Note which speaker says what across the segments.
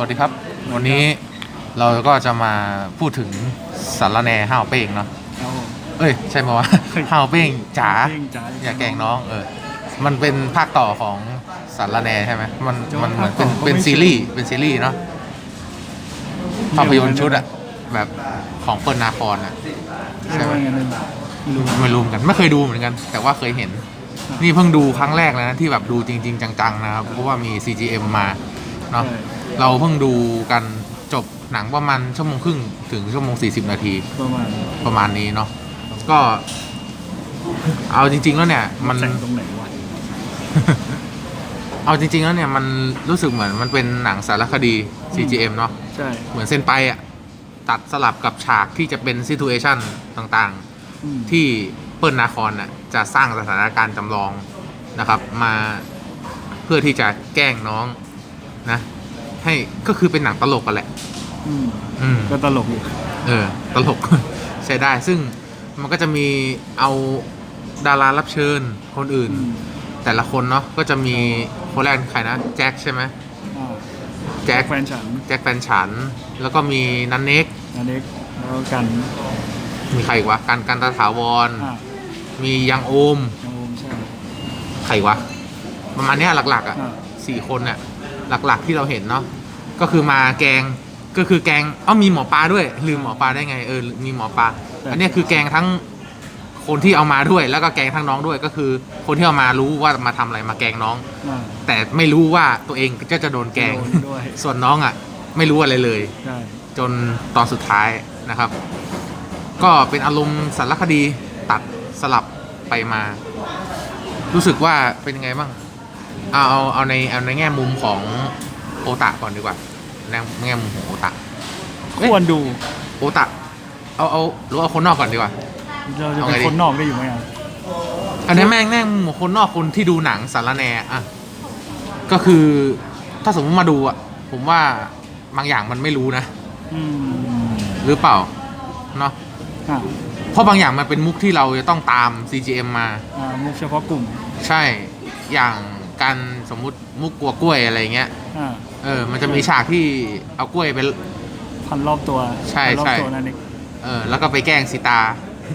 Speaker 1: วัสดีครับ วันนี้เราก็จะมาพูดถึงสารแหนห้าวเป้งเนาะ
Speaker 2: เอา
Speaker 1: เอ้ย ใช่ไหมวะ ห้าวเป้งจ๋า
Speaker 2: เป้งจ๋า
Speaker 1: อย่าแกล้งน้องเออมันเป็นภาคต่อของสารแหนใช่ไหมมัน
Speaker 2: จะว่า
Speaker 1: มันเหมือนเป็น
Speaker 2: ภาคต่อก็
Speaker 1: เป็น
Speaker 2: ไม่
Speaker 1: ซีรีส์เป็นซีรีส์เนาะภาพยนตร์ชุดอะแบบของเปิลนาคอนอะ
Speaker 2: ใช่ไหมงั้นเลยไม่รู้
Speaker 1: ไม่รู้เหมือนกันไม่เคยดูเหมือนกัน แต่ว่าเคยเห็น นี่เพิ่งดูครั้งแรกเลยนะที่แบบดูจริง ๆ จังๆนะครับเพราะว่ามี CGM มาเนาะ
Speaker 2: ใช่
Speaker 1: เราเพิ่งดูกันจบหนังประมาณชั่วโมงครึ่งถึงชั่วโมง 40 นาที
Speaker 2: ประมาณ
Speaker 1: ประมาณนี้เนาะก็ เอาจริง ๆ แล้วเนี่ย มัน
Speaker 2: แต่งตรงไหนวะ
Speaker 1: เอาจริง ๆ แล้วเนี่ยมันรู้สึกเหมือนมันเป็นหนังสารคดี CGM เนาะ
Speaker 2: ใช่
Speaker 1: เหมือนเส้นไปอะตัดสลับกับฉากที่จะเป็นซิ t u เอชันต่าง
Speaker 2: อืม
Speaker 1: ๆ ที่เปิ้ลนาคอนน่ะจะสร้างสถานการณ์จำลองนะครับ มาเพื่อที่จะแกล้งน้องนะ ให้ก็คือเป็นหนังตลกกันแหละ
Speaker 2: อืม
Speaker 1: อืม
Speaker 2: ก็ตลกอยู่
Speaker 1: เออ ตลก ใช้ได้ ซึ่งมันก็จะมีเอาดารารับเชิญคนอื่น
Speaker 2: อืม
Speaker 1: แต่ละคนเนาะก็จะมีคนแรกใครนะ แจ็คใช่ไหม
Speaker 2: อ่า
Speaker 1: แจ็ค
Speaker 2: แฟนฉัน
Speaker 1: แจ็คแฟนฉัน แล้วก็มีนันเน็ก
Speaker 2: อันเล็กแล้วก็กัน
Speaker 1: มีใครอีกวะกันกันตาถาวร
Speaker 2: อ่า
Speaker 1: มียังโอม
Speaker 2: ยังโอมใช่
Speaker 1: ใครวะ ประมาณเนี้ยหลักๆอะ
Speaker 2: อ่า
Speaker 1: สี่คนน่ะ หลักๆที่เราเห็นเนาะก็คือมาแกงก็คือแกงเอ้ามีหมอปลาด้วย ลืมหมอปลาได้ไงเออมีหมอปลาอันเนี้ยคือแกงทั้งคนที่เอามาด้วย แล้วก็แกงทั้งน้องด้วยก็คือ คนที่เอามารู้ว่ามาทำอะไรมาแกงน้อง
Speaker 2: อ่า
Speaker 1: แต่ไม่รู้ว่าตัวเองก็จะโดนแกง
Speaker 2: โดนด้วย
Speaker 1: ส่วนน้องอะ ไม่รู้อะไรเลย
Speaker 2: ใช่
Speaker 1: จนตอนสุดท้ายนะครับ ก็เป็นอารมณ์สารคดีตัดสลับไปมา รู้สึกว่าเป็นยังไงบ้าง เอาเอาเอาในเอาในแง่มุมของโอตะก่อนดีกว่าในแง่มุมของโอตะ
Speaker 2: ควรดู
Speaker 1: โอตะเอาเอาหรือเอาคนนอกก่อนดีกว่า
Speaker 2: เราจะ
Speaker 1: เอา
Speaker 2: เป็
Speaker 1: ไง
Speaker 2: น
Speaker 1: ดี
Speaker 2: คนนอกได้อยู่ไหมอะ
Speaker 1: อันนี้แม่งแม่งมุมคนนอกคนที่ดูหนังสารแหนอะก็คือถ้าสมมติมาดูอะผมว่าบางอย่างมันไม่รู้นะ
Speaker 2: อืม
Speaker 1: หรือเปล่าเนาะ
Speaker 2: อ่า
Speaker 1: เพราะบางอย่างมันเป็นมุกที่เราจะต้องตาม CGM มา
Speaker 2: อ่ามุกเฉพาะกลุ่ม
Speaker 1: ใช่ อย่าง การสมมุติมุกกลัวกล้วยอะไรเงี้ย
Speaker 2: อ่า
Speaker 1: เออ มันจะมีฉากที่เอากล้วยไป
Speaker 2: พันรอบตัว
Speaker 1: ใช่
Speaker 2: พันรอบ
Speaker 1: ใช่
Speaker 2: ตัวนั่นเอง
Speaker 1: เออ แล้วก็ไปแกล้งสีตา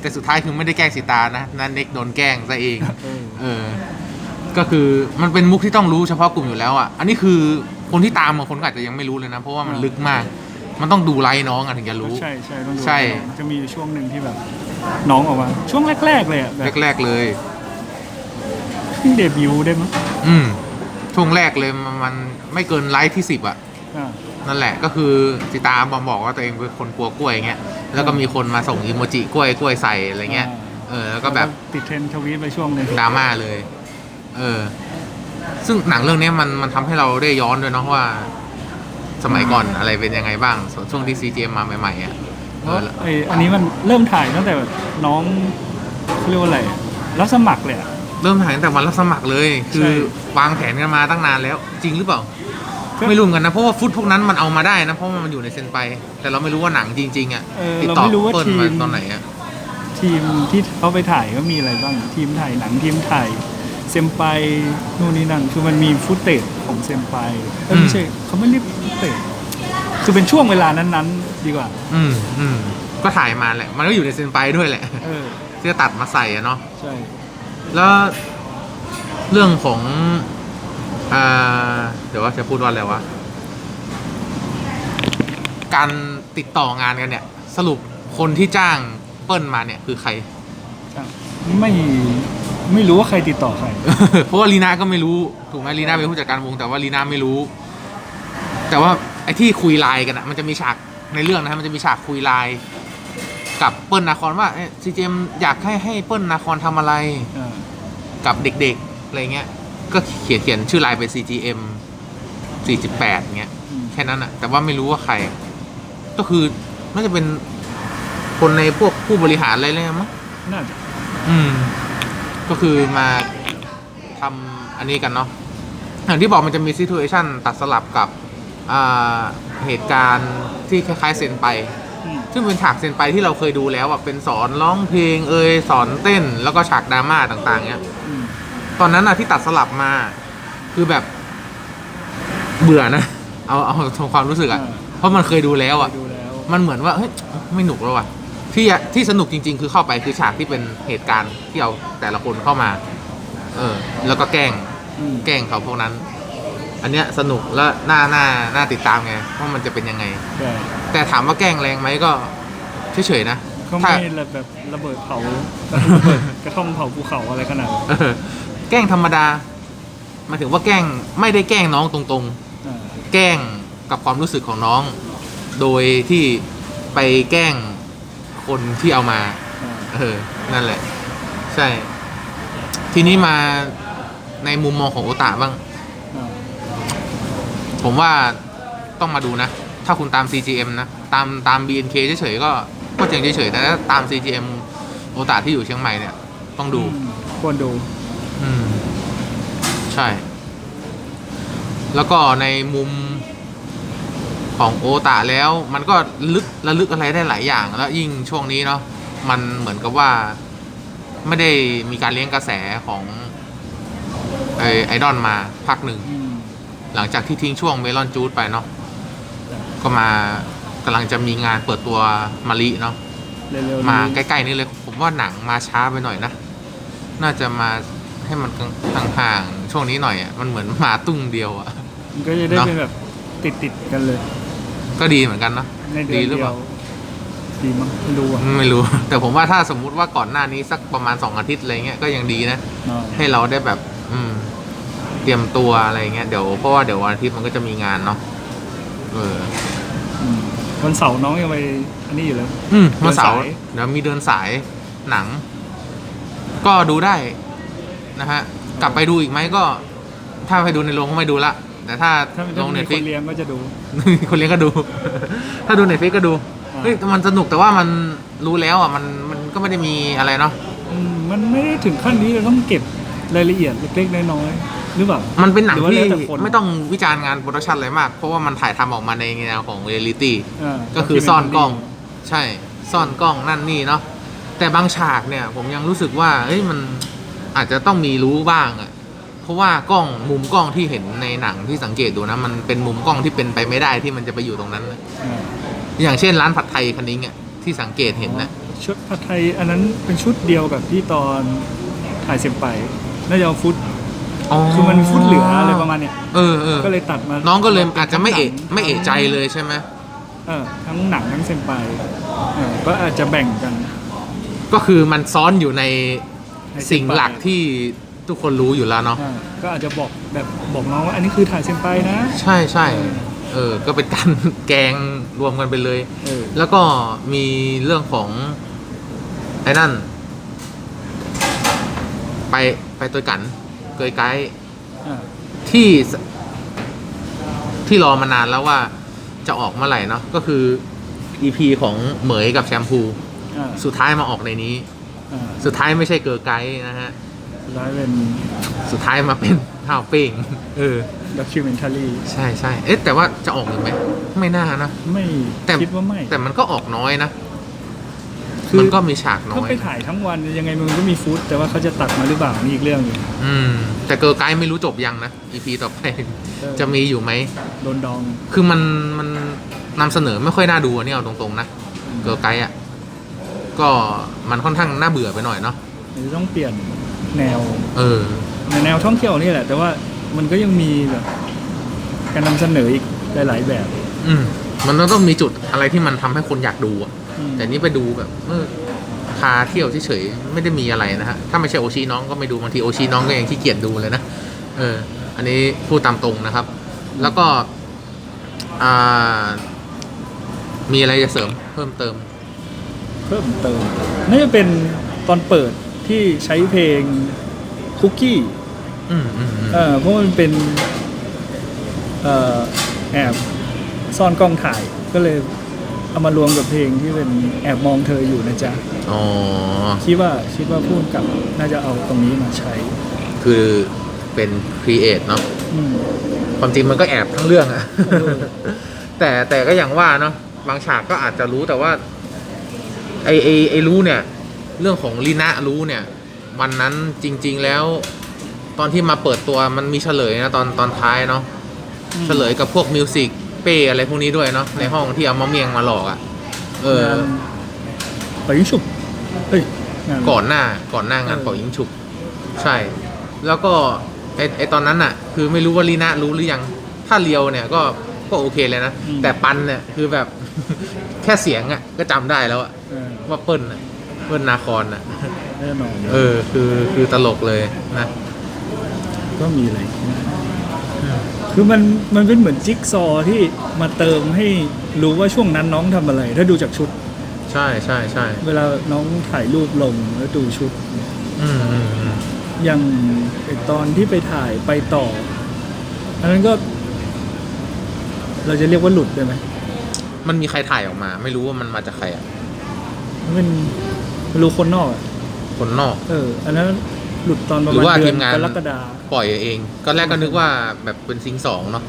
Speaker 1: แต่สุดท้ายคือไม่ได้แกล้งสีตานะ นั่นเน็กโดนแกล้งซะเอง
Speaker 2: เออ
Speaker 1: เออ ก็คือมันเป็นมุกที่ต้องรู้เฉพาะกลุ่มอยู่แล้วอะ อันนี้คือคนที่ตามบางคนก็อาจจะยังไม่รู้เลยนะ เพราะว่ามันลึกมาก มันต้องดูไลฟ์น้องอะถึงจะรู้
Speaker 2: ใช่ใช่ต้องดู
Speaker 1: ใช่
Speaker 2: จะมีอยู่ช่วงหนึ่งที่แบบ น้องออกมา ช่วงแรก ๆ เลยอะแบบ
Speaker 1: แรก ๆเลย
Speaker 2: เพิ่งเดบิวต์ได้มั้ง
Speaker 1: อืมช่วงแรกเลยมันมันไม่เกินไลฟ์ที่สิบอะ
Speaker 2: อ่า
Speaker 1: นั่นแหละก็คือสิตาบอมบอกว่าตัวเองเป็นคนกลัวกล้วยเงี้ยแล้วก็มีคนมาส่งอีโมจิกล้วยกล้วยใส่อะไรเงี้ยเออแล้วก็แบบ
Speaker 2: ติดเทรนด์ทวีตไปช่วงหนึ่ง
Speaker 1: ดราม่าเลย เออ ซึ่งหนังเรื่องเนี้ยมันมันทำให้เราได้ย้อนด้วยเนาะว่า สมัยก่อนอะไรเป็นยังไงบ้างส่วนช่วงที่ CGM มาใหม่ๆอะเออ
Speaker 2: ไออันนี้มันเริ่มถ่ายตั้งแต่แบบน้องเขาเรียกว่าอะไรรับสมัครเลยอะ
Speaker 1: เริ่มถ่ายตั้งแต่วันรับสมัครเลย คือ
Speaker 2: ใช่
Speaker 1: วางแผนกันมาตั้งนานแล้ว จริงหรือเปล่า
Speaker 2: ก็
Speaker 1: ไม่รู้เหมือนกันนะ เพราะว่าฟุตพวกนั้นมันเอามาได้นะ เพราะว่ามันอยู่ในเซนไป แต่เราไม่รู้ว่าหนังจริงๆอะ
Speaker 2: เออ
Speaker 1: ติด
Speaker 2: เรา
Speaker 1: ต่อ
Speaker 2: ไม่รู้ว่า
Speaker 1: เปิ้ล
Speaker 2: ที
Speaker 1: มามตอนไหนอะ
Speaker 2: ทีมที่เขาไปถ่ายก็มีอะไรบ้าง ทีมถ่ายหนังทีมถ่ายเซมไปนู่นนี่นั่นคือมันมีฟุตเตจของเซมไปเอ้ย
Speaker 1: อืม
Speaker 2: ไม่ใช่เขาไม่เรียกฟุตเตจคือเป็นช่วงเวลานั้นๆ ดีกว่า
Speaker 1: อืมอืมก็ถ่ายมาแหละ มันก็อยู่ในเซนไปด้วยแหละ
Speaker 2: เออ
Speaker 1: ที่จะตัดมาใส่อะเนาะ
Speaker 2: ใช่
Speaker 1: แล้วเรื่องของอ่าเดี๋ยวว่าจะพูดว่าอะไรวะ การติดต่องานกันเนี่ย สรุปคนที่จ้างเปิ้ลมาเนี่ยคือใคร
Speaker 2: ไม่ไม่รู้ว่าใครติดต่อใคร
Speaker 1: เพราะว่าลีน่าก็ไม่รู้ ถูกไหมลีน่าเป็นผู้จัดการวง แต่ว่าลีน่าไม่รู้ แต่ว่าไอ้ที่คุยไลน์กันอะมันจะมีฉากในเรื่องนะฮะมันจะมีฉากคุยไลน์ กับเปิ้ลนาคอนว่าซีเจมอยากให้ให้เปิ้ลนาคอนทำอะไร
Speaker 2: เออ
Speaker 1: กับเด็กๆอะไรเงี้ย ก็เขียนเขียนชื่อไลน์เป็น CGM 4.8เงี้ย
Speaker 2: อืม
Speaker 1: แค่นั้นอะแต่ว่าไม่รู้ว่าใคร ก็คือน่าจะเป็นคนในพวกผู้บริหารอะไรเลยมั้ง
Speaker 2: น่าจะ
Speaker 1: อืม ก็คือมาทำอันนี้กันเนาะอย่างที่บอกมันจะมีซิทูเอชันตัดสลับกับ อ่า เหตุการณ์ที่คล้ายๆเซนไป
Speaker 2: อืม
Speaker 1: ซึ่งเป็นฉากเซนไปที่เราเคยดูแล้วอะเป็นสอนร้องเพลงเอยสอนเต้นแล้วก็ฉากดราม่าต่าง ๆเนี้ย
Speaker 2: อืม
Speaker 1: ตอนนั้นอะที่ตัดสลับมา คือแบบเบื่อนะเอาเอาทำความรู้สึกอะ
Speaker 2: อ่า
Speaker 1: เพราะมันเคยดูแล้วอะ
Speaker 2: ดูแล้ว
Speaker 1: มันเหมือนว่าเฮ้ยไม่หนุกแล้วว่ะที่ที่สนุกจริง ๆ คือเข้าไปคือฉากที่เป็นเหตุการณ์ที่เอาแต่ละคนเข้ามา เออ แล้วก็แกล้ง
Speaker 2: อืม
Speaker 1: แกล้งเขาพวกนั้น อันเนี้ยสนุกและน่าน่าน่าติดตามไงว่ามันจะเป็นยังไง
Speaker 2: ใช่
Speaker 1: แต่ถามว่าแกล้งแรงไหมก็เฉยๆนะ
Speaker 2: ก็
Speaker 1: ถ้า
Speaker 2: ไม่แบบระเบิดเผาระเบิดกระท่อมเผาภูเขาอะไรขนาดนั้น
Speaker 1: เออแกล้งธรรมดาหมายถึงว่าแกล้งไม่ได้แกล้งน้องตรงๆ
Speaker 2: อ่า
Speaker 1: แกล้งกับความรู้สึกของน้อง โดยที่ไปแกล้งคนที่เอามา
Speaker 2: อ่า
Speaker 1: เออ นั่นแหละ ใช่ ทีนี้มาในมุมมองของโอตาบ้าง
Speaker 2: อ่า
Speaker 1: ผมว่าต้องมาดูนะ ถ้าคุณตาม CGM นะ ตามตาม BNK เฉยๆก็ก็ยังเฉยๆแต่ถ้าตาม CGM โอตาที่อยู่เชียงใหม่เนี่ย ต้องดู
Speaker 2: อืมควรดู
Speaker 1: อืม ใช่ แล้วก็ในมุมของโอตาแล้ว มันก็ลึกระลึกอะไรได้หลายอย่าง แล้วยิ่งช่วงนี้เนาะมันเหมือนกับว่า ไม่ได้มีการเลี้ยงกระแสของไอไอดอลมาพักหนึ่ง
Speaker 2: อืม
Speaker 1: หลังจากที่ทิ้งช่วงเมลอนจูดไปเนาะ
Speaker 2: จ้ะ
Speaker 1: ก็มากำลังจะมีงานเปิดตัวมาริเนาะ
Speaker 2: เร็วๆ
Speaker 1: มา
Speaker 2: นี้
Speaker 1: ใกล้ๆนี่เลยผมว่าหนังมาช้าไปหน่อยนะ น่าจะมาให้มันห่างๆช่วงนี้หน่อยอะมันเหมือนมาตุ้งเดียวอะ
Speaker 2: มันก็จะได้
Speaker 1: เนอะ
Speaker 2: เป็นแบบติดติดๆกันเลย
Speaker 1: ก็ดีเหมือนกันเนาะ
Speaker 2: ในเดือน
Speaker 1: ดีหรือ
Speaker 2: เดี
Speaker 1: เป
Speaker 2: ย
Speaker 1: ล่า
Speaker 2: วดีมั้งไม่รู้อะ
Speaker 1: ไม่รู้ แต่ผมว่าถ้าสมมุติว่าก่อนหน้านี้สักประมาณสองอาทิตย์อะไรเงี้ยก็ยังดีนะ
Speaker 2: อ่า
Speaker 1: ให้เราได้แบบอืม เตรียมตัวอะไรเงี้ยเดี๋ยวเพราะว่าเดี๋ยววันอาทิตย์มันก็จะมีงานเนาะเออ
Speaker 2: อืมวันเสาร์น้องยังไปอันนี้อยู่เลย
Speaker 1: อืมวันเสาร์
Speaker 2: เดินสาย
Speaker 1: เดี๋ยวมีเดินสายหนัง ก็ดูได้นะฮะ กลับไปดูอีกไหมก็ ถ้าไปดูในโรงก็ไม่ดูละ แต่ถ้า
Speaker 2: ถ้า
Speaker 1: ล
Speaker 2: ถ้าง
Speaker 1: เน็
Speaker 2: มี
Speaker 1: ต
Speaker 2: ค
Speaker 1: ฟิก
Speaker 2: นเลี้ยงก็จะดู
Speaker 1: คนเลี้ยงก็ดู ถ้าดูเน็ตฟิกก็ดู
Speaker 2: อ่า
Speaker 1: เฮ้ยแต่มันสนุกแต่ว่ามันรู้แล้วอะมันมันก็ไม่ได้มีอะไรเนาะ
Speaker 2: อืมมันไม่ได้ถึงขั้นนี้เราต้องเก็บรายละเอียดเล็กๆน้อยๆ หรือเปล่า
Speaker 1: มันเป็นหนัง
Speaker 2: หรือว่า
Speaker 1: ที่
Speaker 2: แล้วแต่คน
Speaker 1: ไม่ต้องวิจารณ์งานโปรดักชันอะไรมาก เพราะว่ามันถ่ายทำออกมาในแนวของเรียลิตี้าก็คือซ่อนกล้อง ใช่ ซ่อนกล้องนั่นนี่เนาะแต่บางฉากเนี่ย ผมยังรู้สึกว่าเอ้ยมันอาจจะต้องมีรู้บ้างอะเพราะว่ากล้องมุมกล้องที่เห็นในหนังที่สังเกตดูนะ มันเป็นมุมกล้องที่เป็นไปไม่ได้ที่มันจะไปอยู่ตรงนั้นนะ
Speaker 2: อ่า
Speaker 1: อย่างเช่นร้านผัดไทยคันนิ้งอะที่สังเกตเห็นนะ
Speaker 2: ชุดผัดไทยอันนั้นเป็นชุดเดียวกับที่ตอนถ่ายเซมไปน่าจะเอาฟุต คือมันมีฟุตเหลืออะไรประมาณเนี้ย
Speaker 1: เออเออ
Speaker 2: ก็เลยตัดมา
Speaker 1: น้องก็เลยอาจจะไม่เอะ
Speaker 2: ทั้งหนัง
Speaker 1: ไม่เอะใจเลยใช่ไหม
Speaker 2: เออทั้งหนังทั้งเซมไปเออก็อาจจะแบ่งกัน
Speaker 1: ก็คือมันซ้อนอยู่ใน
Speaker 2: ในเซมไป
Speaker 1: สิ่งหลักที่ทุกคนรู้อยู่แล้วเนาะ
Speaker 2: อ่าก็อาจจะบอกแบบบอกน้องว่าอันนี้คือถ่ายเซมไปนะ
Speaker 1: ใช่ใช่
Speaker 2: เออ
Speaker 1: เออ ก็เป็นการ แกงรวมกันไปเลย
Speaker 2: เออ
Speaker 1: แล้วก็มีเรื่องของ ไอ้นั่น ไปไปตัวกัน เกยไกด์
Speaker 2: อ่า
Speaker 1: ที่สที่รอมานานแล้วว่าจะออกเมื่อไหร่เนาะก็คือ EP ของเหมยกับแชมพู
Speaker 2: อ่า
Speaker 1: สุดท้ายมาออกในนี้
Speaker 2: อ่า
Speaker 1: สุดท้ายไม่ใช่เกอไกด์นะฮะ
Speaker 2: ร้ายเป็น
Speaker 1: สุดท้ายมาเป็นข้าวเป้งเออ
Speaker 2: ด็อกิเมนทารี
Speaker 1: ใช่ใช่เอ๊ะแต่ว่าจะออกหรือไหม ไม่น่านะ
Speaker 2: ไม่
Speaker 1: แต่
Speaker 2: คิดว่าไม่
Speaker 1: แต่มันก็ออกน้อยนะ
Speaker 2: คือ
Speaker 1: มันก็มีฉากน้
Speaker 2: ถ้า
Speaker 1: อย
Speaker 2: ไปถ่ายทั้งวันยังไงมันก็มีฟุตแต่ว่าเขาจะตัดมาหรือเปล่านี่อีกเรื่องหนึง
Speaker 1: อืม แต่เกอร์ไกด์ไม่รู้จบยังนะ EP ต่อไป
Speaker 2: เออ
Speaker 1: จะมีอยู่ไหม
Speaker 2: โดนดอง
Speaker 1: คือมันมันนำเสนอไม่ค่อยน่าดูอันนี่เอาตรงๆนะเกอร์ไกด์อะ ก็มันค่อนข้างน่าเบื่อไปหน่อยเนาะ
Speaker 2: หรือต้องเปลี่ยนแนว
Speaker 1: เออ
Speaker 2: ในแนวท่องเที่ยวนี่แหละ แต่ว่ามันก็ยังมีแบบการนำเสนออีกหลายๆแบบ
Speaker 1: อืม มันต้องมีจุดอะไรที่มันทำให้คนอยากดูอะ
Speaker 2: อืม
Speaker 1: แต่นี่ไปดูแบบเออพาเที่ยวเฉยๆไม่ได้มีอะไรนะฮะถ้าไม่ใช่โอชิน้องก็ไม่ดูบางทีโอชิน้องก็ยังขี้เกียจดูเลยนะเออ อันนี้พูดตามตรงนะครับ แล้วก็อ่ามีอะไรจะเสริมเพิ่มเติม
Speaker 2: เพิ่มเติมน่าจะเป็นตอนเปิดที่ใช้เพลงคุกกี้
Speaker 1: อืมอืมอืม
Speaker 2: เออเพราะมันเป็นเอ่อแอบซ่อนกล้องถ่ายก็เลย เอามารวมกับเพลงที่เป็นแอบมองเธออยู่นะจ๊ะ
Speaker 1: อ๋อ
Speaker 2: คิดว่าคิดว่าพูดกับน่าจะเอาตรงนี้มาใช้
Speaker 1: คือเป็นครีเอทเนาะ
Speaker 2: อืม
Speaker 1: ความจริงมันก็แอบทั้งเรื่องอะ
Speaker 2: เออ
Speaker 1: แต่แต่ก็อย่างว่าเนาะบางฉากก็อาจจะรู้แต่ว่า ไอไอไอรู้เนี่ย เรื่องของลีนะรู้เนี่ย วันนั้นจริง ๆแล้ว ตอนที่มาเปิดตัวมันมีเฉลยนะตอนตอนท้ายเนาะ
Speaker 2: อืม
Speaker 1: เฉลยกับพวกมิวสิก เป้อะไรพวกนี้ด้วยเนาะในห้องที่เอามะเมียงมาหลอกอะ่ะ เออ
Speaker 2: งานปล่อยยิงฉุบเฮ้ยงาน
Speaker 1: ก่อนหน้าก่อนหน้างาน
Speaker 2: เออ
Speaker 1: เป่ายิงฉุบ ใช่ แล้วก็ไอไอตอนนั้นอะ คือไม่รู้ว่าลีน่ารู้หรือยัง ถ้าเลียวเนี่ยก็ก็โอเคเลยนะ
Speaker 2: อืม
Speaker 1: แต่ปันเนี่ยคือแบบแค่เสียงอะ ก็จำได้แล้วอะ
Speaker 2: เออ
Speaker 1: ว่าเปิ้ลน่ะเปิ้ลนาคอนอะ
Speaker 2: แน่นอน
Speaker 1: เออคือคือตลกเลยนะ
Speaker 2: ก็มีอะไร คือมันมันเป็นเหมือนจิ๊กซอว์ที่มาเติมให้รู้ว่าช่วงนั้นน้องทำอะไร ถ้าดูจากชุด
Speaker 1: ใช่ใช่ใช่
Speaker 2: เวลาน้องถ่ายรูปลงแล้วดูชุด
Speaker 1: อืมอืมอืม
Speaker 2: อย่างไอ้ตอนที่ไปถ่ายไปต่อ อันนั้นก็ เราจะเรียกว่าหลุดได้ไหม
Speaker 1: มันมีใครถ่ายออกมา ไม่รู้ว่ามันมาจากใครอะ
Speaker 2: มันเป็นไม่รู้คนนอกอะ
Speaker 1: คนนอก
Speaker 2: เออ อันนั้น หลุดตอนประ
Speaker 1: หรื
Speaker 2: มาณ
Speaker 1: อว่า
Speaker 2: เดื
Speaker 1: ที
Speaker 2: อน
Speaker 1: มงาน
Speaker 2: กรกฎา
Speaker 1: ปล่อยเองก็แรกก็นึกว่าแบบเป็นซิงสองเนาะ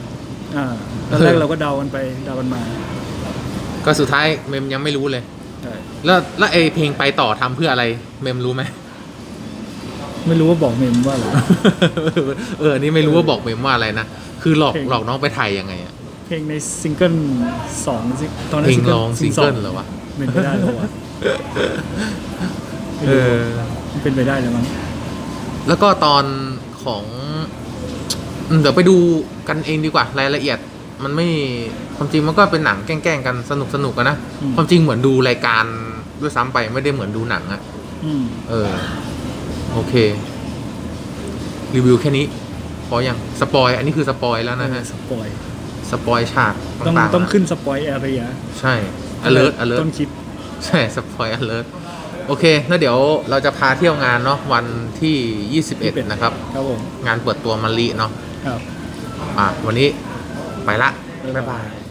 Speaker 2: อ่าตอนแรกเราก็เดากันไปเดากันมา
Speaker 1: ก็สุดท้ายเมมยังไม่รู้เลย
Speaker 2: ใช่
Speaker 1: แล้วแล้วไอเพลงไปต่อทำเพื่ออะไรเมมรู้ไหม
Speaker 2: ไม่รู้ว่าบอกเมมว่าอะไร
Speaker 1: เอออันนี้ไม่รู้ว่าบอกเมมว่าอะไรนะ คือหลอก
Speaker 2: เพลง
Speaker 1: หลอกน้องไปถ่ายยังไงอะ
Speaker 2: เพลงในซิงเกิลสองซิตอนนั้
Speaker 1: เพ
Speaker 2: น
Speaker 1: ลงร้องซิงเกิลเหรอวะ
Speaker 2: เป็นไปได้ปะวะ
Speaker 1: เออ
Speaker 2: มันเป็นไปได้เลยมั้ง
Speaker 1: แล้วก็ตอนของอืมเดี๋ยวไปดูกันเองดีกว่ารายละเอียดมันไม่ความจริงมันก็เป็นหนังแกล้งๆกันสนุกสนุกกันนะความจริงเหมือนดูรายการด้วยซ้ำไปไม่ได้เหมือนดูหนังอะ
Speaker 2: อืม
Speaker 1: เออ โอเค รีวิวแค่นี้พอยังสปอย อันนี้คือสปอยแล้วนะฮะ
Speaker 2: สปอย
Speaker 1: สปอยฉาก
Speaker 2: ต้อง
Speaker 1: ต่างๆ
Speaker 2: ต้อง
Speaker 1: นะ
Speaker 2: ขึ้นสปอยแอเรีย
Speaker 1: ใช่ alert alert
Speaker 2: ต้นคลิป
Speaker 1: ใช่สปอย alert โอเคแล้วเดี๋ยวเราจะพาเที่ยวงานเนาะวันที่ 21 นะครับ
Speaker 2: ครับผม
Speaker 1: งานเปิดตัวมารีเนาะ
Speaker 2: ครับ
Speaker 1: อะวันนี้ไปละ
Speaker 2: บ๊ายบาย
Speaker 1: บ๊ายบาย